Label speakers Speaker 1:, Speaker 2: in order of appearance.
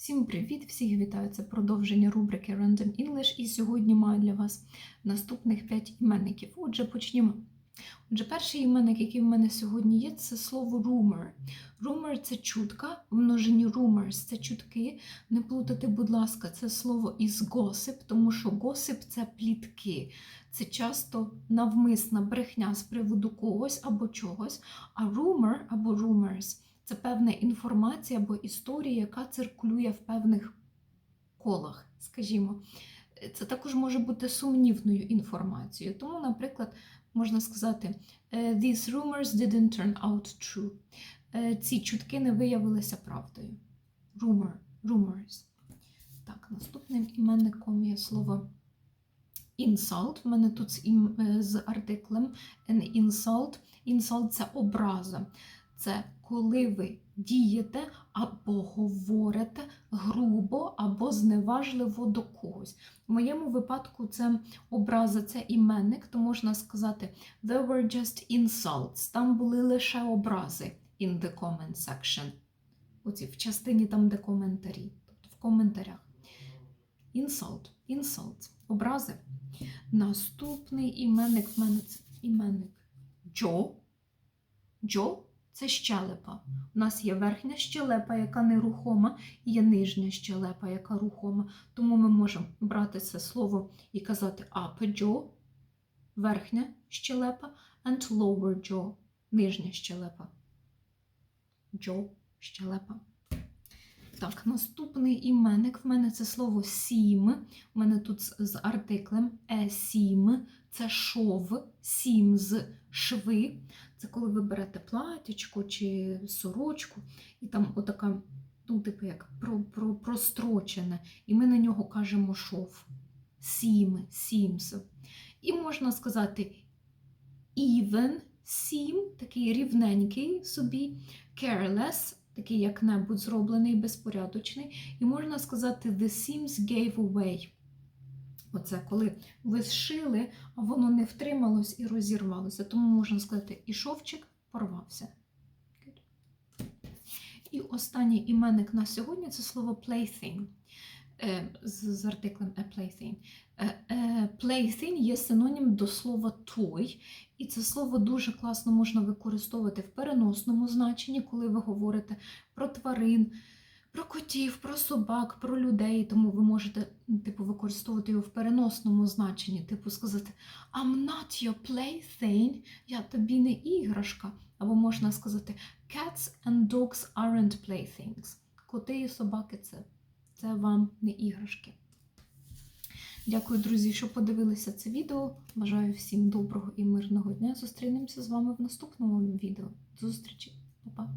Speaker 1: Всім привіт! Всіх вітаю! Це продовження рубрики Random English. І сьогодні маю для вас наступних 5 іменників. Отже, почнімо. Отже, перший іменник, який в мене сьогодні є, це слово rumor. Rumor – це чутка, в множині rumors – це чутки. Не плутати, будь ласка, це слово із gossip, тому що gossip – це плітки. Це часто навмисна брехня з приводу когось або чогось. А rumor або rumors – це певна інформація або історія, яка циркулює в певних колах, скажімо. Це також може бути сумнівною інформацією. Тому, наприклад, можна сказати: «Е, These rumors didn't turn out true. Е, Ці чутки не виявилися правдою. Rumor, rumors. Так, наступним іменником є слово insult. В мене тут з, е, артиклем an insult. Insult – це образа. Це коли ви дієте або говорите грубо або зневажливо до когось. В моєму випадку це образа, це іменник, то можна сказати There were just insults. Там були лише образи in the comment section. Оці в частині там, де коментарі, тобто в коментарях. Insult, insult, образи. Наступний іменник в мене це іменник Джо. Джо це щелепа. У нас є верхня щелепа, яка нерухома, і є нижня щелепа, яка рухома. Тому ми можемо брати це слово і казати upper jaw, верхня щелепа, and lower jaw, нижня щелепа. Jaw, щелепа. Так, наступний іменник в мене це слово сім. У мене тут з, артиклем е сім. Це шов, сім з шви. Це коли ви берете платічко чи сорочку, і там отака, ну, типу, як про, про, прострочене, і ми на нього кажемо шов. Сім, сімс. І можна сказати even, сім, такий рівненький собі, careless, такий як-небудь зроблений, безпорядочний. І можна сказати the seams gave away. Оце коли ви зшили, а воно не втрималось і розірвалося. Тому можна сказати, і шовчик порвався. І останній іменник на сьогодні це слово plaything. Е, З, артиклем a plaything. Е, е, Plaything є синонім до слова той, і це слово дуже класно можна використовувати в переносному значенні, коли ви говорите про тварин, про котів, про собак, про людей, тому ви можете типу, використовувати його в переносному значенні, типу сказати I'm not your plaything, я тобі не іграшка. Або можна сказати Cats and dogs aren't playthings. Коти і собаки це, це вам не іграшки. Дякую, друзі, що подивилися це відео. Бажаю всім доброго і мирного дня. Зустрінемося з вами в наступному відео. До зустрічі, Па-па!